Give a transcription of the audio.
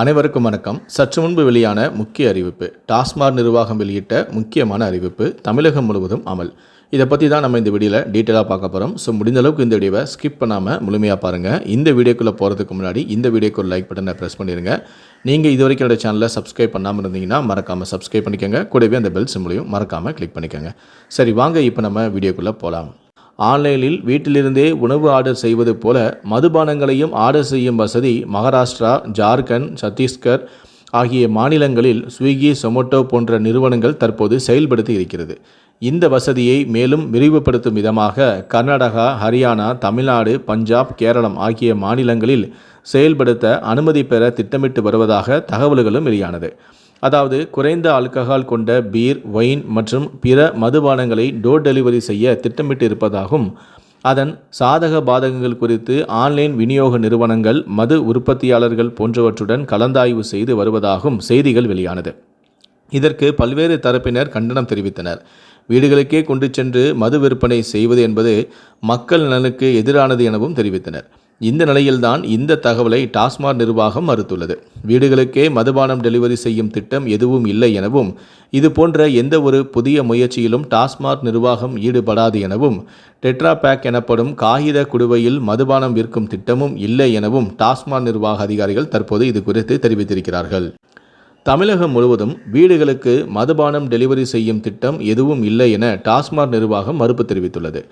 அனைவருக்கும் வணக்கம். சற்று முன்பு வெளியான முக்கிய அறிவிப்பு டாஸ்மாக் நிர்வாகம் வெளியிட்ட முக்கியமான அறிவிப்பு தமிழகம் முழுவதும் அமல். இதை பற்றி தான் நம்ம இந்த வீடியோவில் டீட்டெயிலாக பார்க்க போகிறோம் ஸோ முடிந்த அளவுக்கு இந்த வீடியோவை ஸ்கிப் பண்ணாமல் முழுமையாக பாருங்கள் இந்த வீடியோக்குள்ளே போகிறதுக்கு முன்னாடி இந்த வீடியோக்கு ஒரு லைக் பட்டனை ப்ரெஸ் பண்ணிடுங்க நீங்கள் இது வரைக்கும் என்னோட சேனலை சப்ஸ்கிரைப் பண்ணாமல் இருந்தீங்கன்னா மறக்காமல் சப்ஸ்கிரைப் பண்ணிக்கோங்க. கூடவே அந்த பெல் சிம்பிளையும் மறக்காமல் கிளிக் பண்ணிக்கோங்க. சரி வாங்க இப்போ நம்ம வீடியோக்குள்ளே போகலாம் ஆன்லைனில் வீட்டிலிருந்தே உணவு ஆர்டர் செய்வது போல மதுபானங்களையும் ஆர்டர் செய்யும் வசதி மகாராஷ்டிரா ஜார்க்கண்ட் சத்தீஸ்கர் ஆகிய மாநிலங்களில் ஸ்விக்கி சொமோட்டோ போன்ற நிறுவனங்கள் தற்போது செயல்படுத்தி இருக்கிறது. இந்த வசதியை மேலும் விரிவுபடுத்தும் விதமாக கர்நாடகா ஹரியானா தமிழ்நாடு பஞ்சாப் கேரளம் ஆகிய மாநிலங்களில் செயல்படுத்த அனுமதி பெற திட்டமிட்டு வருவதாக தகவல்களும் வெளியானது. அதாவது குறைந்த ஆல்கஹால் கொண்ட பீர் ஒயின் மற்றும் பிற மதுபானங்களை டோர் டெலிவரி செய்ய திட்டமிட்டு இருப்பதாகவும் அதன் சாதக பாதகங்கள் குறித்து ஆன்லைன் விநியோக நிறுவனங்கள் மது உற்பத்தியாளர்கள் போன்றவற்றுடன் கலந்தாய்வு செய்து வருவதாகவும் செய்திகள் வெளியானது. இதற்கு பல்வேறு தரப்பினர் கண்டனம் தெரிவித்தனர். வீடுகளுக்கே கொண்டு சென்று மது விற்பனை செய்வது என்பது மக்கள் நலனுக்கு எதிரானது எனவும் தெரிவித்தனர். இந்த நிலையில்தான் இந்த தகவலை டாஸ்மாக் நிர்வாகம் மறுத்துள்ளது. வீடுகளுக்கே மதுபானம் டெலிவரி செய்யும் திட்டம் எதுவும் இல்லை எனவும் இது போன்ற எந்த ஒரு புதிய முயற்சியிலும் டாஸ்மாக் நிர்வாகம் ஈடுபடாது எனவும் டெட்ரா பேக் எனப்படும் காகித குடுவையில் மதுபானம் விற்கும் திட்டமும் இல்லை எனவும் டாஸ்மாக் நிர்வாக அதிகாரிகள் தற்போது இது குறித்து தெரிவித்திருக்கிறார்கள். தமிழகம் முழுவதும் வீடுகளுக்கு மதுபானம் டெலிவரி செய்யும் திட்டம் எதுவும் இல்லை என டாஸ்மாக் நிர்வாகம் மறுப்பு தெரிவித்துள்ளது.